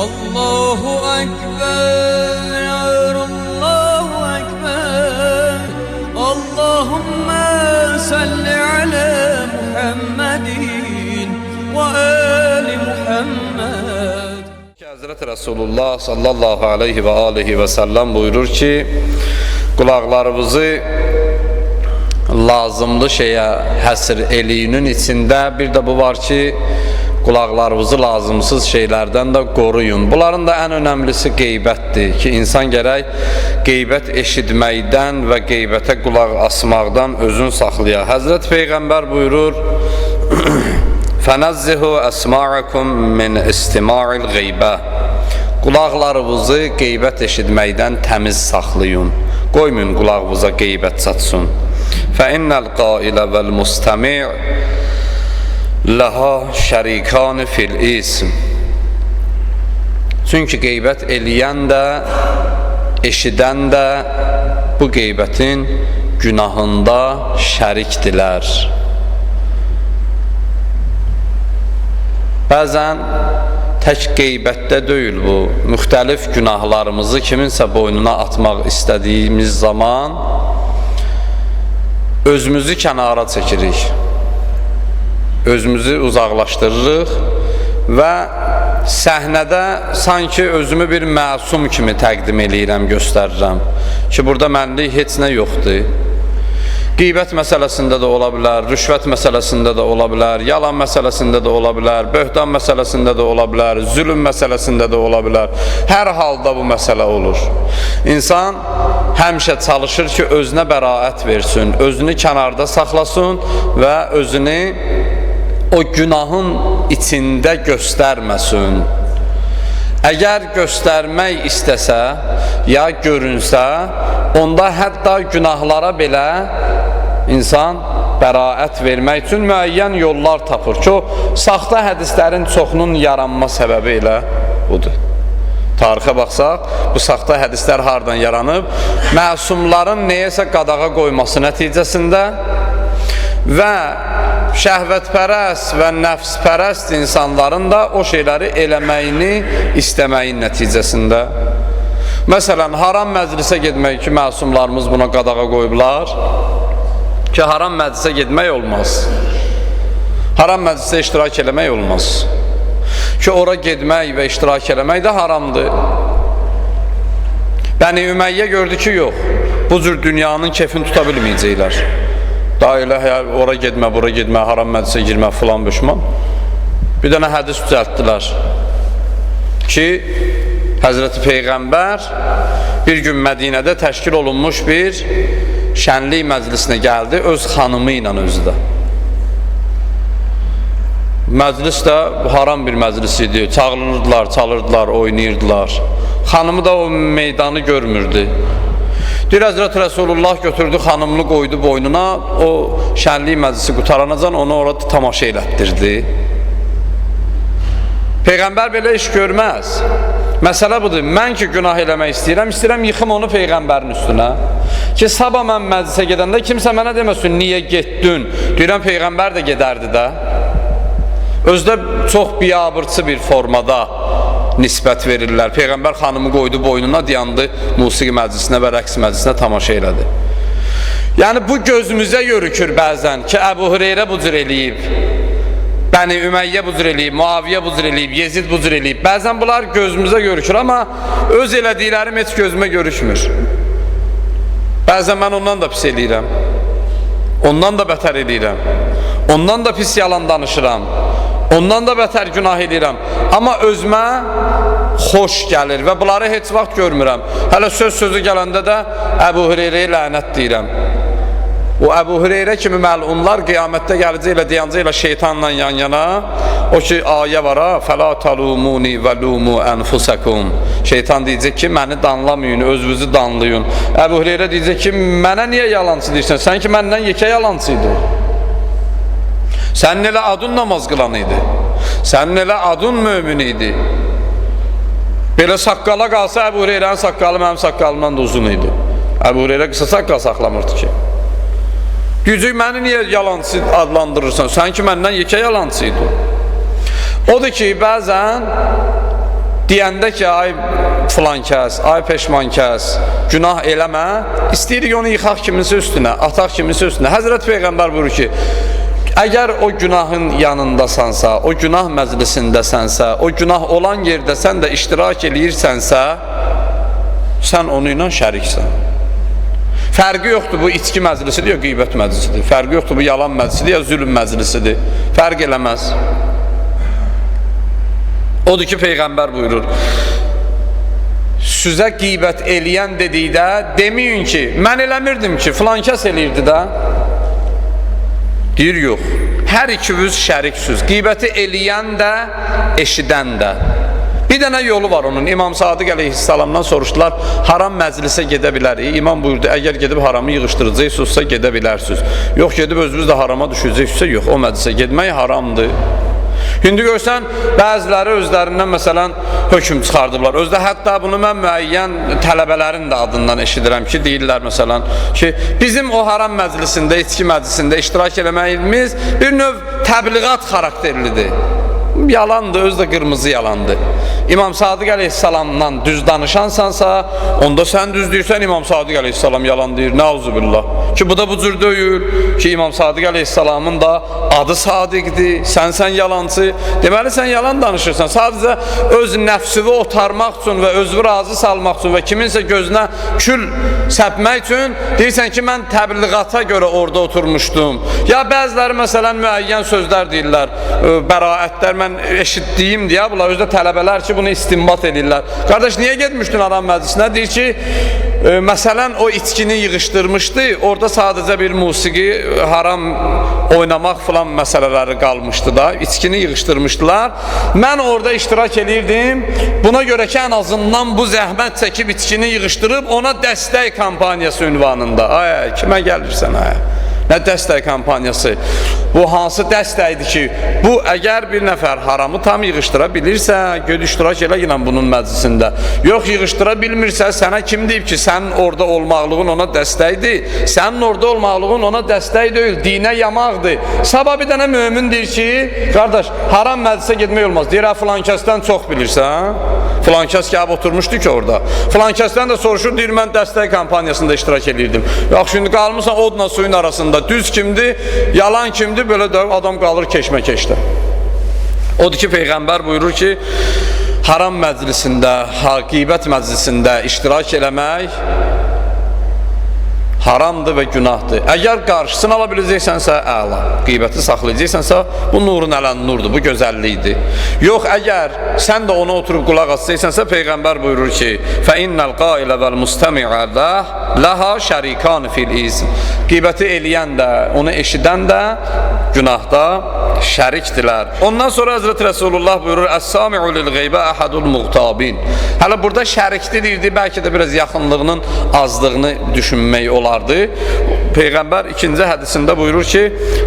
Allahu Ekber, Allahu Ekber. Allahümme salli ala Muhammedin ve ali Muhammed. Hazreti Resulullah sallallahu aleyhi ve aleyhi ve sellem buyurur ki kulaklarımızı lazımlı şeyə həsr eliyinin içində bir də bu var ki Qulaqlarınızı lazımsız şeylərdən də qoruyun. Bunların da ən önəmlisi qeybətdir ki, insan gərək qeybət eşitməkdən və qeybətə qulaq asmaqdan özün saxlaya. Həzrət Peyğəmbər buyurur, Fənəzzihu əsma'akum min istima'il qeybə Qulaqlarınızı qeybət eşitməkdən təmiz saxlayın. Qoymayın qulağınıza qeybət çatsın. Fə innəl qailə vəl mustəmi' laha şerikan fil ism. Çünki qeybət eləyən də, eşidən də bu qeybətin günahında şərikdilər. Bəzən tək qeybətdə deyil bu. Müxtəlif günahlarımızı kiminsə boynuna atmaq istədiyimiz zaman özümüzü kənara çəkirik. Özümüzü uzaqlaşdırırıq və səhnədə sanki özümü bir məsum kimi təqdim eləyirəm, göstərirəm ki, burada mənlik heç nə yoxdur. Qeybət məsələsində də ola bilər, rüşvət məsələsində də ola bilər, yalan məsələsində də ola bilər, böhtan məsələsində də ola bilər, zülm məsələsində də ola bilər. Hər halda bu məsələ olur. İnsan həmişə çalışır ki, özünə bəraət versin, özünü kənarda saxlasın və özünü o günahın içində göstərməsin. Əgər göstərmək istəsə, ya görünsə, onda hətta günahlara belə insan bəraət vermək üçün müəyyən yollar tapır ki, o saxta hədislərin çoxunun yaranma səbəbi elə budur. Tarixə baxsaq, bu saxta hədislər hardan yaranıb? Məsumların neyəsə qadağa qoyması nəticəsində və şəhvətpərəst və nəfspərəst insanların da o şeyləri eləməyini istəməyin nəticəsində. Məsələn, haram məclisə getmək ki, məsumlarımız buna qadağa qoyublar ki, haram məclisə getmək olmaz. Haram məclisə iştirak eləmək olmaz. Ki, ora getmək və iştirak eləmək də haramdır. Bəni Üməyyə gördü ki, yox, bu cür dünyanın kefini tuta bilməyəcəklər. Da elə hə- ora getmə, bura getmə, haram məclisə girmə filan büşman. Bir dənə hədis düzəltdilər ki, Həzrəti Peyğəmbər bir gün Mədinədə təşkil olunmuş bir şənlik məclisinə gəldi öz xanımı ilə özü də. Məclis də haram bir məclis idi. Çağırırdılar, çalırdılar, oynayırdılar. Xanımı da o meydanı görmürdü. Deyir Həzrət Rəsulullah götürdü xanımını qoydu boynuna, o şənlik məclisi qutaranacan onu orada tamaşa elətdirdi. Peyğəmbər belə iş görməz. Məsələ budur. Mən ki günah eləmək istəyirəm, istəyirəm yıxım onu peyğəmbərin üstünə. Ki sabah mən məclisə gedəndə kimsə mənə deməsin niyə getdin? Deyirəm peyğəmbər də gedərdi də. Özdə çox biabırçı bir formada nisbət verirlər. Peyğəmbər xanımı qoydu boynuna, dayandı musiqi məclisinə və rəqs məclisinə tamaşa elədi. Yəni bu gözümüzə görükür bəzən ki, Əbu Hüreyrə bu cür eləyib. Bəni Üməyyə bu cür eləyib, Muaviyə bu cür eləyib, Yezid bu cür eləyib. Bəzən bunlar gözümüzə görükür, amma öz elədiklərim heç gözümə görükmür. Bəzən mən ondan da pis eləyirəm. Ondan da bətər eləyirəm. Ondan da pis yalan danışıram. Ondan da bətər günah eləyirəm. Amma özümə xoş gəlir və bunları heç vaxt görmürəm. Hələ söz sözü gələndə də Əbu Hüreyrəyə lənət deyirəm. O Əbu Hüreyrə kimi məlunlar qiyamətdə gələcəklə deyəncəklə şeytanla yan-yana o ki ayə var ha fəla talumuni və lumu ənfusakum şeytan deyəcək ki məni danlamayın özünüzü danlayın Əbu Hüreyrə deyəcək ki mənə niyə yalançı deyirsən sən ki məndən yekə yalançı idi sənin elə adın namaz sənin elə adın mömin idi belə saqqala qalsa Əbu Hüreyrənin saqqalı mənim saqqalımdan da uzun idi Əbu Hüreyrə qısa saqqal saxlamırdı ki Gücü məni niyə yalancı adlandırırsan? Sən ki məndən yekə yalancı idi. Odur ki, bəzən deyəndə ki, ay filan kəs, ay peşman kəs, günah eləmə, istəyirik onu yıxaq kiminsə üstünə, ataq kiminsə üstünə. Həzrət Peyğəmbər buyurur ki, Əgər o günahın yanındasansa, o günah məclisindəsənsə, o günah olan yerdə sən də iştirak eləyirsənsə, sən onu ilə şəriksən. Fərqi yoxdur bu içki məclisidir ya qeybət məclisidir. Fərqi yoxdur bu yalan məclisidir ya zülm məclisidir. Fərq eləməz. Odur ki peyğəmbər buyurur. Sizə qeybət eləyən dedikdə deməyin ki, mən eləmirdim ki, filan kəs eləyirdi də. Deyir yox. Hər ikiniz şəriksiniz. Qeybəti eləyən də, eşidən də. Bir dənə yolu var onun. İmam Sadiq əleyhissalamdan soruşdular, haram məclisə gedə bilərik. İmam buyurdu, əgər gedib haramı yığışdıracaqsınızsa gedə bilərsiniz. Yox, gedib özünüz də harama düşəcəksinizsə, yox, o məclisə getmək haramdır. İndi görsən, bəziləri özlərindən məsələn hökm çıxardıblar. Özdə hətta bunu mən müəyyən tələbələrin də adından eşidirəm ki, deyirlər məsələn ki, bizim o haram məclisində, içki məclisində iştirak eləməyimiz bir növ təbliğat xarakterlidir. Yalandır, özü də qırmızı yalandır. İmam Sadiq əleyhissalamdan düz danışansansa, onda sən düz deyirsən, İmam Sadiq əleyhissalam yalan deyir. Nauzubillah. Ki bu da bu cür deyil. Ki İmam Sadiq əleyhissalamın da adı Sadiqdir. Sən sən yalancı. Deməli sən yalan danışırsan. Sadəcə öz nəfsini otarmaq üçün və özünü razı salmaq üçün və kiminsə gözünə kül səpmək üçün deyirsən ki, mən təbliğata görə orada oturmuşdum. Ya bəziləri məsələn müəyyən sözlər deyirlər, bəraətlər mən eşitdiyim deyə bunlar özdə tələbələr ki, bunu istinbat edirlər. Qardaş, niyə getmişdin adam məclisinə? Deyir ki, ə, məsələn o içkini yığışdırmışdı. Orada sadəcə bir musiqi, haram oynamaq filan məsələləri qalmışdı da. İçkini yığışdırmışdılar. Mən orada iştirak edirdim. Buna görə ki, ən azından bu zəhmət çəkib içkini yığışdırıb ona dəstək kampaniyası ünvanında. Ay, kimə gəlirsən ay? Nə dəstək kampaniyası? Bu hansı dəstəkdir ki, bu əgər bir nəfər haramı tam yığışdıra bilirsə, göd elə ilə bunun məclisində. Yox, yığışdıra bilmirsə, sənə kim deyib ki, sənin orada olmaqlığın ona dəstəkdir? Sənin orada olmaqlığın ona dəstək deyil, dinə yamaqdır. Sabah bir dənə mömin deyir ki, qardaş, haram məclisə getmək olmaz. Deyir, filan kəsdən çox bilirsən? Filan kəs gəlib oturmuşdu ki orada. Filan kəsdən də soruşur, deyir, mən dəstək kampaniyasında iştirak edirdim. Yox, şimdi qalmısan odla suyun arasında. Düz kimdir, yalan kimdir, belə də adam qalır keşməkeşdə. Odur ki, Peyğəmbər buyurur ki, haram məclisində, qeybət məclisində iştirak eləmək haramdır və günahdır. Əgər qarşısını ala biləcəksənsə, əla. Qeybəti saxlayacaqsansa, bu nurun ələn nurdur, bu gözəllikdir. Yox, əgər sən də ona oturub qulaq asacaqsansa, Peyğəmbər buyurur ki, "Fə innal qailə vel mustami'a da laha şarikan fil izm." Qeybəti eləyən də, onu eşidən də günahda şərikdilər. Ondan sonra Həzrət Rəsulullah buyurur: "Əs-sami'u lil-gheybə ahadul muğtabin." Hələ burada şərikli deyirdi, bəlkə də biraz yaxınlığının azlığını düşünmək olardı. Peyğəmbər ikinci hədisində buyurur ki,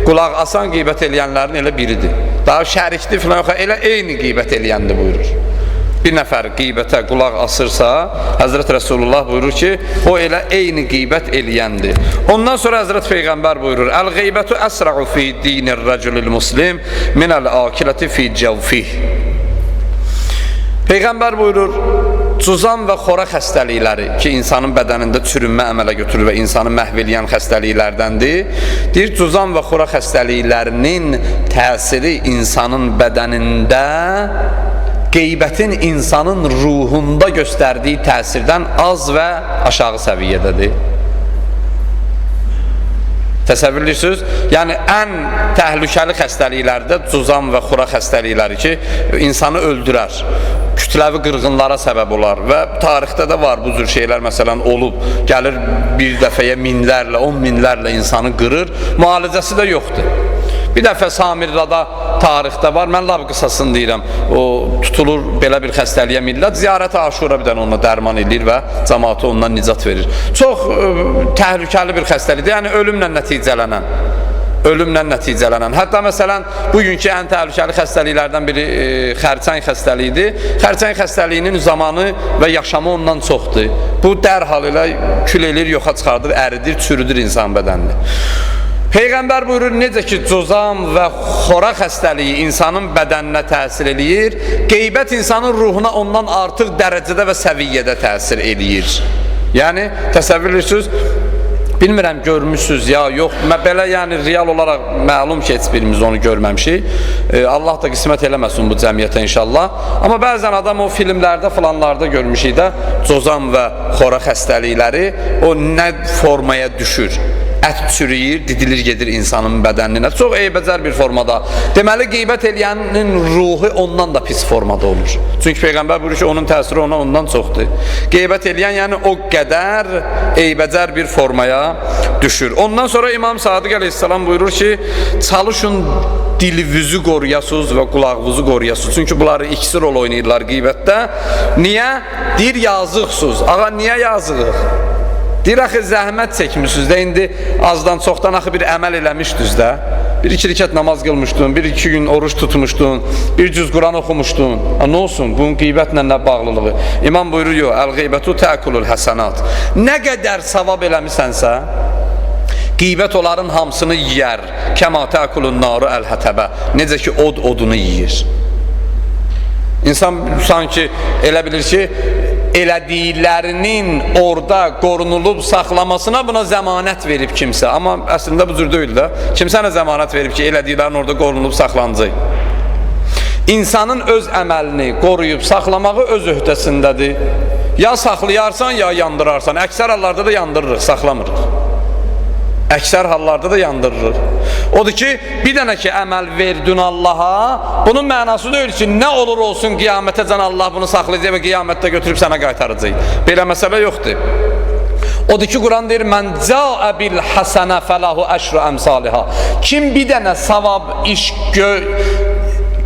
qulaq asan qeybət eləyənlərin elə biridir. Daha şərikli filan yox, elə eyni qeybət eləyəndir buyurur. Bir nəfər qeybətə qulaq asırsa, Həzrət Rəsulullah buyurur ki, o elə eyni qeybət eləyəndir. Ondan sonra Həzrət Peyğəmbər buyurur: "Əl-qeybətu əsra'u fi dinir rəculil muslim minəl-akiləti fi cəvfih." Peyğəmbər buyurur, cuzan və xora xəstəlikləri ki, insanın bədənində çürünmə əmələ götürür və insanı məhv eləyən xəstəliklərdəndir. Deyir, cuzan və xora xəstəliklərinin təsiri insanın bədənində qeybətin insanın ruhunda göstərdiyi təsirdən az və aşağı səviyyədədir. Təsəvvür edirsiniz? Yəni ən təhlükəli xəstəliklərdə cuzan və xura xəstəlikləri ki, insanı öldürər. Kütləvi qırğınlara səbəb olar və tarixdə də var bu cür şeylər məsələn olub. Gəlir bir dəfəyə minlərlə, 10 minlərlə insanı qırır, müalicəsi də yoxdur. Bir dəfə Samirrada tarixdə var. Mən lab qısasını deyirəm. O tutulur belə bir xəstəliyə millət ziyarət aşura bir dənə onunla dərman eləyir və cəmaatı ondan nicat verir. Çox ə, təhlükəli bir xəstəlikdir. Yəni ölümlə nəticələnən ölümlə nəticələnən. Hətta məsələn bugünkü ən təhlükəli xəstəliklərdən biri e, xərçəng xəstəliyidir. Xərçəng xəstəliyinin zamanı və yaşamı ondan çoxdur. Bu dərhal elə kül eləyir, yoxa çıxardır, əridir, çürüdür insan bədənini. Peyğəmbər buyurur necə ki cozam və xora xəstəliyi insanın bədəninə təsir eləyir, qeybət insanın ruhuna ondan artıq dərəcədə və səviyyədə təsir eləyir. Yəni təsəvvür edirsiniz, Bilmirəm görmüsüz ya yox. Belə yəni real olaraq məlum ki, heç birimiz onu görməmişik. E, Allah da qismət eləməsin bu cəmiyyətə inşallah. Amma bəzən adam o filmlərdə falanlarda görmüşük də cozam və xora xəstəlikləri o nə formaya düşür ət çürüyür, didilir gedir insanın bədəninə. Çox eybəcər bir formada. Deməli qeybət eləyənin ruhu ondan da pis formada olur. Çünki peyğəmbər buyurur ki, onun təsiri ona ondan çoxdur. Qeybət eləyən yəni o qədər eybəcər bir formaya düşür. Ondan sonra İmam Sadiq əleyhissalam buyurur ki, çalışın dilinizi qoruyasınız və qulağınızı qoruyasınız. Çünki bunları ikisi rol oynayırlar qeybətdə. Niyə? Deyir yazıqsınız. Ağa niyə yazığıq? Deyir axı zəhmət çəkmisiniz də indi azdan çoxdan axı bir əməl eləmişdiniz də. Bir iki rükət namaz qılmışdın, bir iki gün oruç tutmuşdun, bir cüz Quran oxumuşdun. Ha, nə olsun? Bunun qeybətlə nə bağlılığı? İmam buyurur, yox, əl-qeybətu təkulul həsənat. Nə qədər savab eləmisənsə, qeybət onların hamısını yeyər. Kəma təkulun naru əl-hətəbə. Necə ki, od odunu yeyir. İnsan sanki elə bilir ki, elədiklərinin orada qorunulub saxlamasına buna zəmanət verib kimsə. Amma əslində bu cür deyil də. Kimsə nə zəmanət verib ki, elədiklərin orada qorunulub saxlanacaq. İnsanın öz əməlini qoruyub saxlamağı öz öhdəsindədir. Ya saxlayarsan, ya yandırarsan. Əksər hallarda da yandırırıq, saxlamırıq. Əksər hallarda da yandırırıq. Odur ki, bir dənə ki əməl verdin Allaha, bunun mənası deyil ki, nə olur olsun qiyamətəcən Allah bunu saxlayacaq və qiyamətdə götürüb sənə qaytaracaq. Belə məsələ yoxdur. Odur ki, Quran deyir, mən cəə bil həsənə fəlahu əşru əmsaliha. Kim bir dənə savab iş gö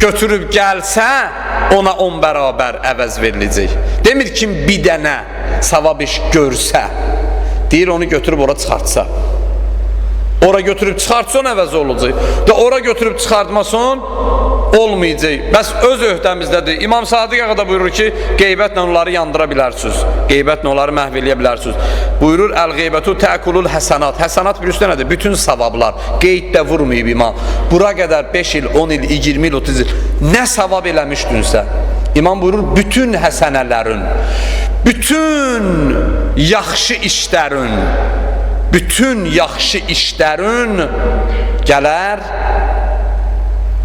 götürüb gəlsə, ona 10 bərabər əvəz veriləcək. Demir kim bir dənə savab iş görsə, deyir onu götürüb ora çıxartsa. Ora götürüb çıxartsan əvəz olacaq. Da ora götürüb çıxartmasan olmayacaq. Bəs öz öhdəmizdədir. İmam Sadiq ağa da buyurur ki, qeybətlə onları yandıra bilərsiniz. Qeybətlə onları məhv eləyə bilərsiniz. Buyurur, əl-qeybətu təkulul həsənat. Həsənat bir üstə nədir? Bütün savablar. Qeyd də vurmayıb imam. Bura qədər 5 il, 10 il, 20 il, 30 il nə savab eləmişdinsə, İmam buyurur, bütün həsənələrin, bütün yaxşı işlərin, bütün yaxşı işlərin gələr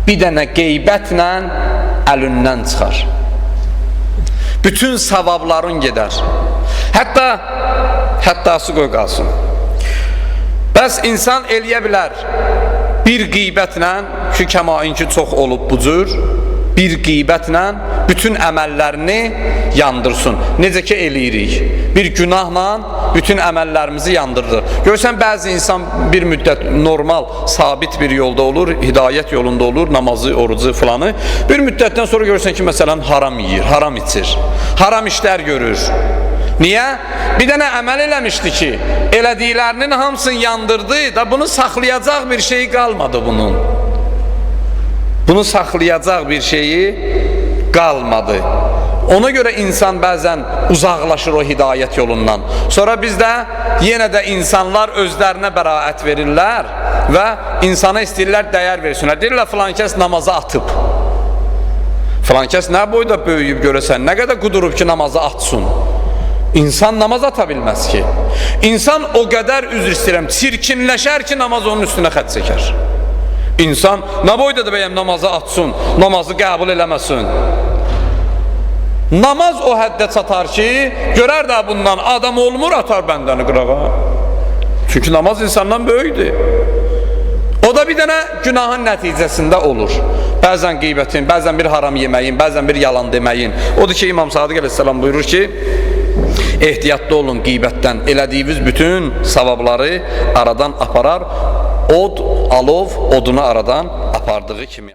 bir dənə qeybətlə əlindən çıxar. Bütün savabların gedər. Hətta həttası qoy qalsın. Bəs insan eləyə bilər bir qeybətlə ki, kəmainki çox olub bu cür, bir qeybətlə bütün əməllərini yandırsın. Necə ki eləyirik. Bir günahla bütün əməllərimizi yandırır. Görsən bəzi insan bir müddət normal, sabit bir yolda olur, hidayət yolunda olur, namazı, orucu filanı. Bir müddətdən sonra görsən ki, məsələn haram yeyir, haram içir, haram işlər görür. Niyə? Bir dənə əməl eləmişdi ki, elədiklərinin hamısını yandırdı da bunu saxlayacaq bir şey qalmadı bunun. Bunu saxlayacaq bir şeyi qalmadı. Ona görə insan bəzən uzaqlaşır o hidayət yolundan. Sonra bizdə yenə də insanlar özlərinə bəraət verirlər və insana istəyirlər dəyər versinlər. Deyirlər filan kəs namazı atıb. Filan kəs nə boyda böyüyüb görəsən, nə qədər qudurub ki namazı atsın. İnsan namaz ata bilməz ki. İnsan o qədər üzr istəyirəm, çirkinləşər ki namaz onun üstünə xət çəkər. İnsan nə boyda da bəyəm namazı atsın, namazı qəbul eləməsin. Namaz o həddə çatar ki, görər də bundan adam olmur atar bəndəni qırağa. Çünki namaz insandan böyükdür. O da bir dənə günahın nəticəsində olur. Bəzən qeybətin, bəzən bir haram yeməyin, bəzən bir yalan deməyin. Odur ki, İmam Sadiq əleyhissalam buyurur ki, ehtiyatlı olun qeybətdən. Elədiyiniz bütün savabları aradan aparar. Od, alov odunu aradan apardığı kimi.